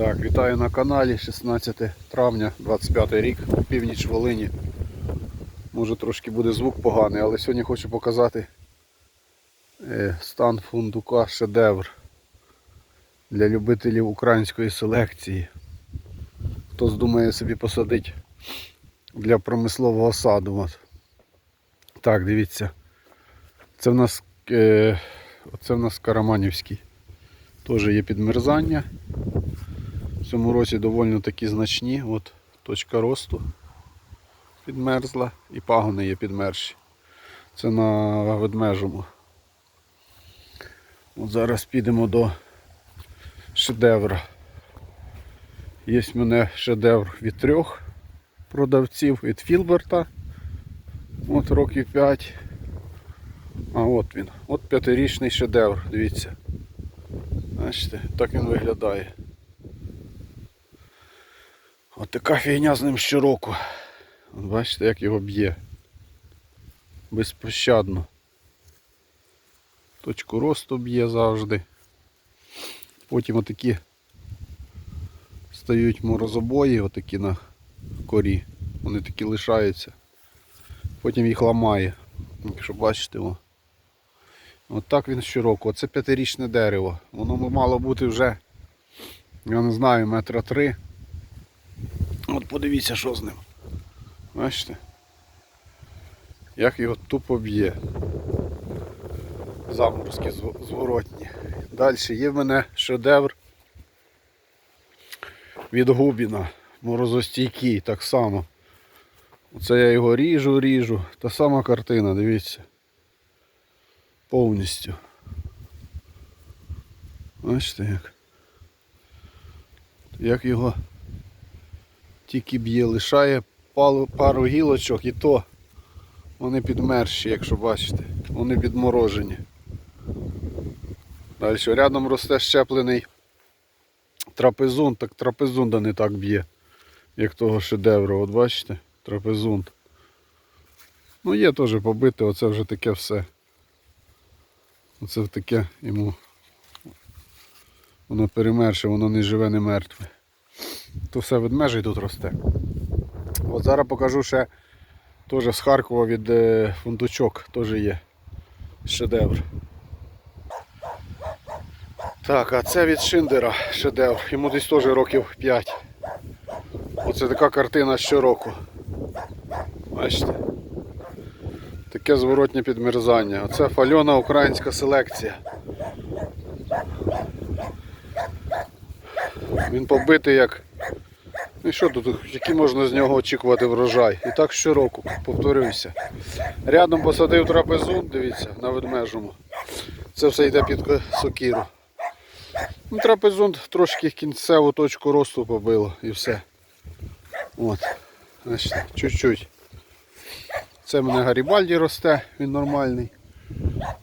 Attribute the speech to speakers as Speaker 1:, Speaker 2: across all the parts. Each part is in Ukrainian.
Speaker 1: Так, вітаю на каналі 16 травня 25 рік, північ Волині. Може трошки буде звук поганий, але сьогодні хочу показати е, стан фундука шедевр для любителів української селекції. Хто здумає собі посадити для промислового саду. Так, дивіться. Це в нас, е, це в нас Караманівський. Теж є підмерзання. В цьому році доволі такі значні. От точка росту підмерзла і пагони є підмерші. Це на ведмежому. От зараз підемо до шедевра. Є в мене шедевр від трьох продавців від Філберта. От років 5. А от він. От п'ятирічний шедевр, дивіться. Бачите, так він виглядає. От така фігня з ним щороку. Бачите, як його б'є. Безпощадно. Точку росту б'є завжди. Потім отакі стають морозобої, отакі на корі. Вони такі лишаються. Потім їх ламає. Якщо бачите, о. От так він щороку. Оце п'ятирічне дерево. Воно мало бути вже, я не знаю, метра три. От подивіться, що з ним. Бачите? Як його тупо б'є. Заморозки зворотні. Далі є в мене шедевр від Губіна. Морозостійкий так само. Оце я його ріжу, ріжу. Та сама картина, дивіться. Повністю. Бачите як? Як його тільки б'є, лишає пару, гілочок і то вони підмерші, якщо бачите. Вони підморожені. Далі рядом росте щеплений трапезунт, так трапезунда не так б'є, як того шедевру. От бачите, трапезунт. Ну є теж побите, оце вже таке все. Оце таке йому воно перемерше, воно не живе, не мертве. То все ведмежий тут росте. От зараз покажу ще теж з Харкова від е, фундучок теж є шедевр. Так, а це від Шиндера шедевр. Йому десь теж років 5. Оце така картина щороку. Бачите? Таке зворотнє підмерзання. Оце фальона українська селекція. Він побитий як. І що тут, який можна з нього очікувати врожай? І так щороку, повторююся. Рядом посадив трапезун, дивіться, на ведмежому. Це все йде під сокіру. Ну, трапезун трошки кінцеву точку росту побило і все. От. Бачите, чуть-чуть. Це в мене Гарібальді росте, він нормальний.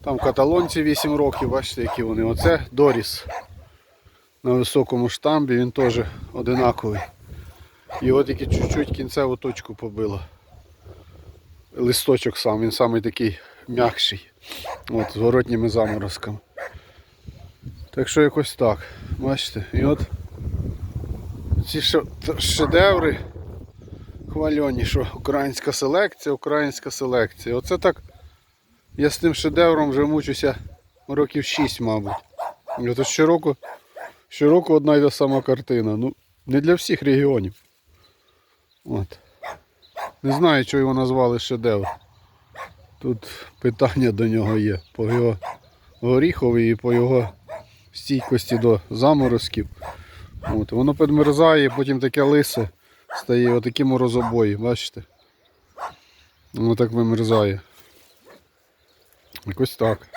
Speaker 1: Там каталонці 8 років, бачите, які вони. Оце Доріс. На високому штамбі він теж одинаковий. Його тільки чуть-чуть кінцеву точку побило. Листочок сам, він самий такий м'якший. От, з воротніми заморозками. Так що якось так. Бачите? І от ці шедеври хвальоні, що українська селекція, українська селекція. Оце так я з тим шедевром вже мучуся років 6, мабуть. От щороку, щороку одна й та сама картина. Ну, не для всіх регіонів. От. Не знаю, чого його назвали шедевр. Тут питання до нього є. По його горіхові і по його стійкості до заморозків. От. Воно підмерзає, потім таке лисе стає отакі морозобої, бачите? Воно так вимерзає. Якось так.